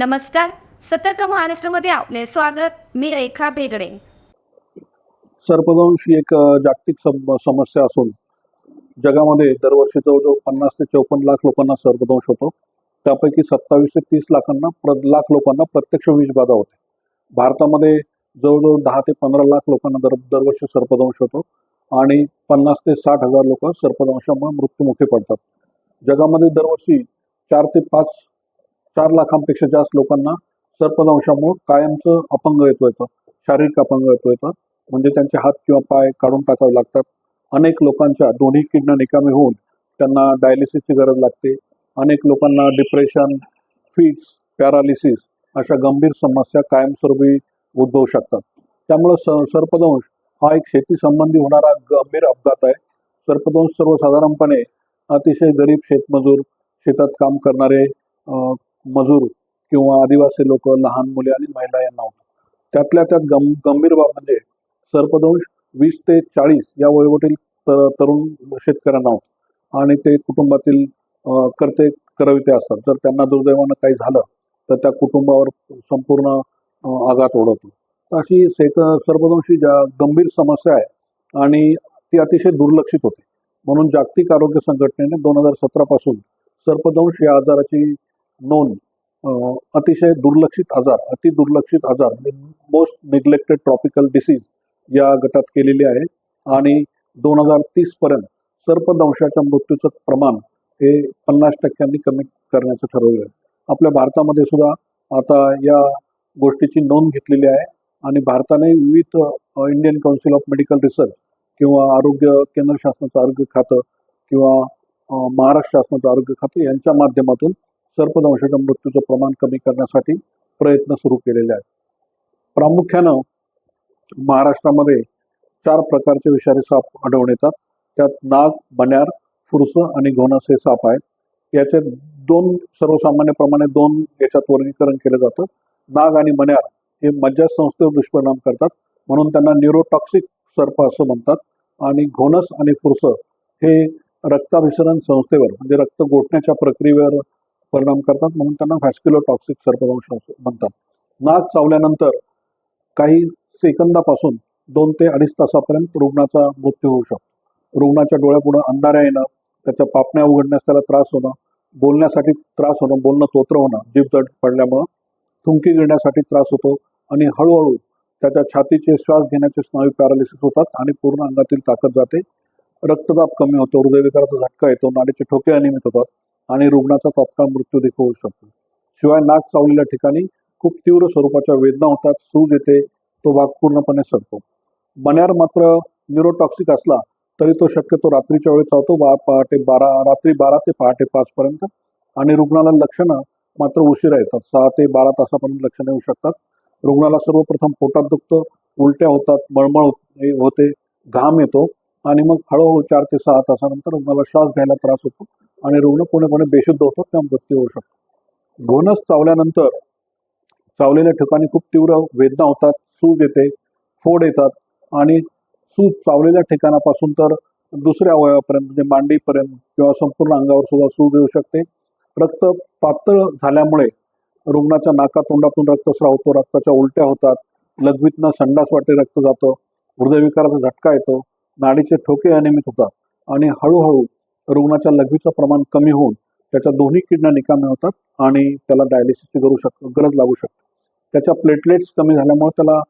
नमस्कार. सतर्क महाराष्ट्रामध्ये आपले स्वागत. मी रेखा बेगडे सर्पदंश ही एक जागतिक सम समस्या असून जगामध्ये दरवर्षी जवळजवळ पन्नास ते चौपन्न लाख लोकांना सर्पदंश होतो. त्यापैकी सत्तावीस ते तीस लाखांना प्र लाख लोकांना प्रत्यक्ष विषबाधा होते. भारतामध्ये जवळजवळ दहा ते पंधरा लाख लोकांना दर दरवर्षी सर्पदंश होतो आणि पन्नास ते साठ हजार लोक सर्पदंशामुळे मृत्युमुखी पडतात. जगामध्ये दरवर्षी चार ते पाच चार लाखांपेक्षा जास्त लोकांना सर्पदंशामुळे कायमचं अपंग येतो येतं शारीरिक अपंग येतो येतं. म्हणजे त्यांचे हात किंवा पाय काढून टाकावे लागतात. अनेक लोकांच्या दोन्ही किडनं निकामी होऊन त्यांना डायलिसिसची गरज लागते. अनेक लोकांना डिप्रेशन फिट्स पॅरालिसिस अशा गंभीर समस्या कायमस्वरूपी उद्भवू शकतात. त्यामुळं स सर्पदंश हा एक शेती संबंधी होणारा गंभीर अपघात आहे. सर्पदंश सर्वसाधारणपणे अतिशय गरीब शेतमजूर शेतात काम करणारे मजूर किंवा आदिवासी लोक लहान मुले आणि महिला यांना होतो. त्यातल्या त्यात गं गंभीर बाब म्हणजे सर्पदंश वीस ते चाळीस या वयोगटील तर तरुण शेतकऱ्यांना होतो. आणि ते कुटुंबातील करते करविते असतात. जर त्यांना दुर्दैवानं काही झालं तर त्या कुटुंबावर संपूर्ण आघात ओढवतो. अशी सेक सर्पदंशी ज्या गंभीर समस्या आहे आणि ती अतिशय दुर्लक्षित होते. म्हणून जागतिक आरोग्य संघटनेने दोन हजार सतरापासून सर्पदंश या आजाराची नोंद अतिशय दुर्लक्षित आजार अति दुर्लक्षित आजार मोस्ट निग्लेक्टेड ट्रॉपिकल डिसीज या गटात केलेली आहे. आणि दोन हजार तीसपर्यंत सर्पदंशाच्या मृत्यूचं प्रमाण हे पन्नास टक्क्यांनी कमी करण्याचं ठरवलं आहे. आपल्या भारतामध्ये सुद्धा आता या गोष्टीची नोंद घेतलेली आहे. आणि भारताने विविध Indian council of medical research किंवा आरोग्य केंद्र शासनाचं आरोग्य खातं किंवा महाराष्ट्र शासनाचं आरोग्य खातं यांच्या माध्यमातून सर्पदंशाच्या मृत्यूचं प्रमाण कमी करण्यासाठी प्रयत्न सुरू केलेले आहेत. प्रामुख्यानं महाराष्ट्रामध्ये चार प्रकारचे विषारी साप आढळून येतात. त्यात नाग बन्यार फुरसं आणि घोणस हे साप आहेत. याचे दोन सर्वसामान्यप्रमाणे दोन याच्यात वर्गीकरण केलं जातं. नाग आणि मन्यार हे मज्जासंस्थेवर दुष्परिणाम करतात. म्हणून त्यांना न्यूरोटॉक्सिक सर्प असं म्हणतात. आणि घोणस आणि फुरसं हे रक्ताभिसरण संस्थेवर म्हणजे रक्त गोठण्याच्या प्रक्रियेवर परिणाम करतात. म्हणून त्यांना व्हॅस्क्युलोटॉक्सिक सर्पदंश म्हणतात. नाक चावल्यानंतर काही सेकंदापासून दोन ते अडीच तासापर्यंत रुग्णाचा मृत्यू होऊ शकतो. रुग्णाच्या डोळ्यापुढं अंधाऱ्या येणं त्याच्या पापण्या उघडण्यास त्याला त्रास होणं बोलण्यासाठी त्रास होणं बोलणं तोत्र होणं जीभ जड पडल्यामुळं थुंकी गिळण्यासाठी त्रास होतो आणि हळूहळू त्याच्या छातीचे श्वास घेण्याचे स्नायू पॅरालिसिस होतात आणि पूर्ण अंगातील ताकद जाते. रक्तदाब कमी होतो हृदयविकाराचा झटका येतो नाडीचे ठोके अनियमित होतात. आणि रुग्णाचा तात्काळ मृत्यू देखील होऊ शकतो. शिवाय नाक चावलेल्या ठिकाणी खूप तीव्र स्वरूपाच्या वेदना होतात सूज येते तो भाग पूर्णपणे सरतो बन्यार मात्र न्यूरोटॉक्सिक असला तरी तो शक्यतो रात्रीच्या वेळी चावतो बा पहाटे बारा रात्री बारा ते पहाटे पाचपर्यंत आणि रुग्णाला लक्षणं मात्र उशिरा येतात. सहा ते बारा तासापर्यंत लक्षणं येऊ शकतात. रुग्णाला सर्वप्रथम पोटात दुखतं उलट्या होतात मळमळ होते घाम येतो. आणि मग हळूहळू चार ते सहा तासानंतर रुग्णाला श्वास घ्यायला त्रास होतो आणि रुग्ण पूर्णपणे बेशुद्ध होतो किंवा मृत्यू होऊ शकतो. घोणस चावल्यानंतर चावलेल्या ठिकाणी खूप तीव्र वेदना होतात सूज येते फोड येतात आणि सूज चावलेल्या ठिकाणापासून तर दुसऱ्या अवयवापर्यंत म्हणजे मांडीपर्यंत किंवा संपूर्ण अंगावर सुद्धा सूज येऊ शकते. रक्त पातळ झाल्यामुळे रुग्णाच्या नाका तोंडातून रक्तस्राव होतो रक्ताच्या उलट्या होतात लघवीतनं संडास वाटे रक्त जातं हृदयविकाराचा झटका येतो नाडीचे ठोके अनियमित होतात आणि हळूहळू रुग्णाच्या लघवीचं प्रमाण कमी होऊन त्याच्या दोन्ही किडण्या निकामी होतात आणि त्याला डायलिसिसची गरज शक गरज लागू शकते. त्याच्या प्लेटलेट्स कमी झाल्यामुळे त्याला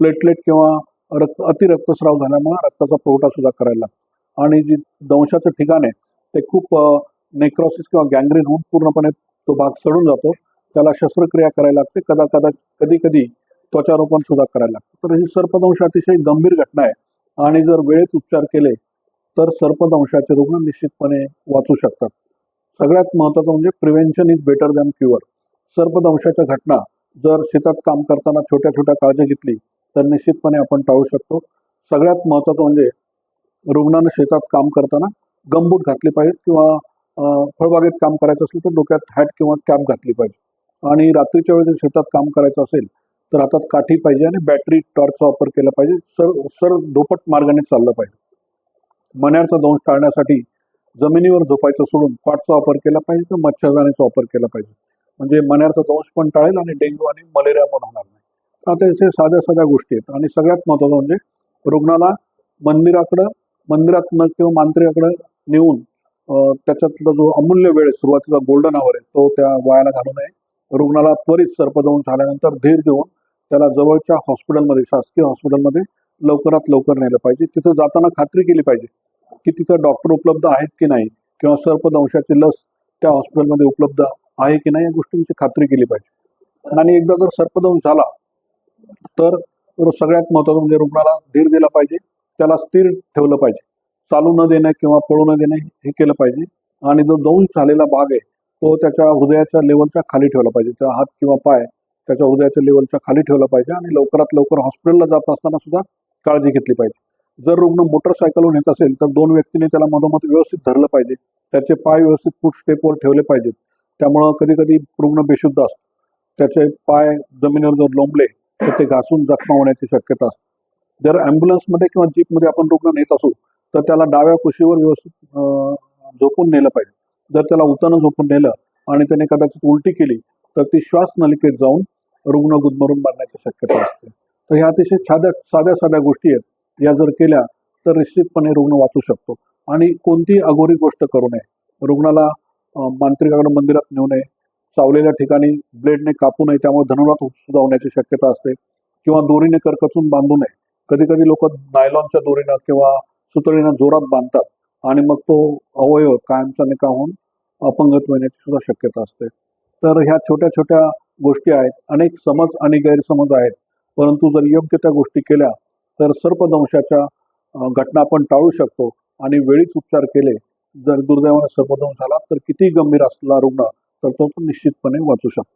प्लेटलेट किंवा रक्त अतिरक्तस्राव झाल्यामुळे रक्ताचा पुरवठा सुद्धा करायला लागतो. आणि जी दंशाचं ठिकाण आहे ते खूप नेक्रोसिस किंवा गँग्रीन होऊन पूर्णपणे तो भाग सडून जातो. त्याला शस्त्रक्रिया करायला लागते. कदा कदा कधी कधी त्वचारोपण सुद्धा करायला लागतं. तर ही सर्पदंश अतिशय गंभीर घटना आहे. आणि जर वेळेत उपचार केले तर सर्पदंशाचे रुग्ण निश्चितपणे वाचू शकतात. सगळ्यात महत्त्वाचं म्हणजे prevention is better than cure सर्पदंशाच्या घटना जर शेतात काम करताना छोट्या छोट्या काळजी घेतली तर निश्चितपणे आपण टाळू शकतो. सगळ्यात महत्त्वाचं म्हणजे रुग्णानं शेतात काम करताना गमबूट घातली पाहिजे किंवा फळबागेत काम करायचं असेल तर डोक्यात हॅट किंवा कॅप घातली पाहिजे. आणि रात्रीच्या वेळी जर शेतात काम करायचं असेल तर हातात काठी पाहिजे आणि बॅटरी टॉर्चचा वापर केला पाहिजे. सर सर धोपट मार्गाने चाललं पाहिजे. मण्याचा दंश टाळण्यासाठी जमिनीवर झोपायचं सोडून कॉटचा वापर केला पाहिजे किंवा मच्छरदाणीचा वापर केला पाहिजे. म्हणजे मण्याचा दंश पण टाळेल आणि डेंग्यू आणि मलेरिया पण होणार नाही. आता याचे साध्या साध्या गोष्टी आहेत. आणि सगळ्यात महत्त्वाचं म्हणजे रुग्णाला मंदिराकडं मंदिरात न किंवा मांत्रिकाकडं नेऊन त्याच्यातला जो अमूल्य वेळ सुरुवातीचा गोल्डन आवर आहे तो त्या वायाला घालू नये. रुग्णाला त्वरित सर्पदंश झाल्यानंतर धीर देऊन त्याला जवळच्या हॉस्पिटलमध्ये शासकीय हॉस्पिटलमध्ये लवकरात लवकर नेलं पाहिजे. तिथं जाताना खात्री केली पाहिजे की तिथं डॉक्टर उपलब्ध आहेत की नाही किंवा सर्पदंशाची लस त्या हॉस्पिटलमध्ये उपलब्ध आहे की नाही या गोष्टींची खात्री केली पाहिजे. आणि एकदा जर सर्पदंश झाला तर तर सगळ्यात महत्त्वाचं म्हणजे रुग्णाला धीर दिला पाहिजे. त्याला स्थिर ठेवलं पाहिजे. चालू न देणं किंवा पळू न देणं हे केलं पाहिजे. आणि जो दंश झालेला भाग आहे तो त्याच्या हृदयाच्या लेवलच्या खाली ठेवला पाहिजे. त्या हात किंवा पाय त्याच्या हृदयाच्या लेवलच्या खाली ठेवला पाहिजे आणि लवकरात लवकर हॉस्पिटलला जात असताना सुद्धा काळजी घेतली पाहिजे. जर रुग्ण मोटरसायकलवर येत असेल तर दोन व्यक्तीने त्याला मधोमध व्यवस्थित धरलं पाहिजे. त्याचे पाय व्यवस्थित फूट स्टेपवर ठेवले पाहिजेत. त्यामुळं कधी कधी रुग्ण बेशुद्ध असतो. त्याचे पाय जमिनीवर जर लोंबले तर ते घासून जखमा होण्याची शक्यता असते. जर ॲम्ब्युलन्समध्ये किंवा जीपमध्ये आपण रुग्ण नेत असू तर त्याला डाव्या कुशीवर व्यवस्थित झोपून नेलं पाहिजे. जर त्याला उतानं झोपून नेलं आणि त्याने कदाचित उलटी केली तर ती श्वास नलिकेत जाऊन रुग्ण गुदमरून मारण्याची शक्यता असते. तर ह्या अतिशय साध्या साध्या साध्या गोष्टी आहेत. या जर केल्या तर निश्चितपणे रुग्ण वाचू शकतो. आणि कोणतीही अघोरी गोष्ट करू नये. रुग्णाला मांत्रिकाकडे मंदिरात नेऊ नये. चावलेल्या ठिकाणी ब्लेडने कापू नये. त्यामुळे धनुरात सुद्धा होण्याची शक्यता असते. किंवा दोरीने करकचून बांधू नये. कधी कधी लोक नायलॉनच्या दोरीनं किंवा सुतळीनं जोरात बांधतात. आणि मग तो अवयव कायमचा निकाह होऊन अपंगत्व येण्याची सुद्धा शक्यता असते. तर ह्या छोट्या छोट्या गोष्टी आहेत. अनेक समज आणि गैरसमज आहेत. परंतु जर योग्य त्या गोष्टी केल्या तर सर्पदंशाच्या घटना आपण टाळू शकतो. आणि वेळीच उपचार केले जर दुर्दैवाने सर्पदंश झाला तर किती गंभीर असलेला रुग्ण तर तो निश्चितपणे वाचू शकतो.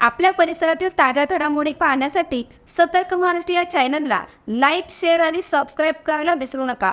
आपल्या परिसरातील ताज्या घडामोडी पाहण्यासाठी सतर्क महाराष्ट्र या चॅनलला लाईक शेअर आणि सबस्क्राईब करायला विसरू नका.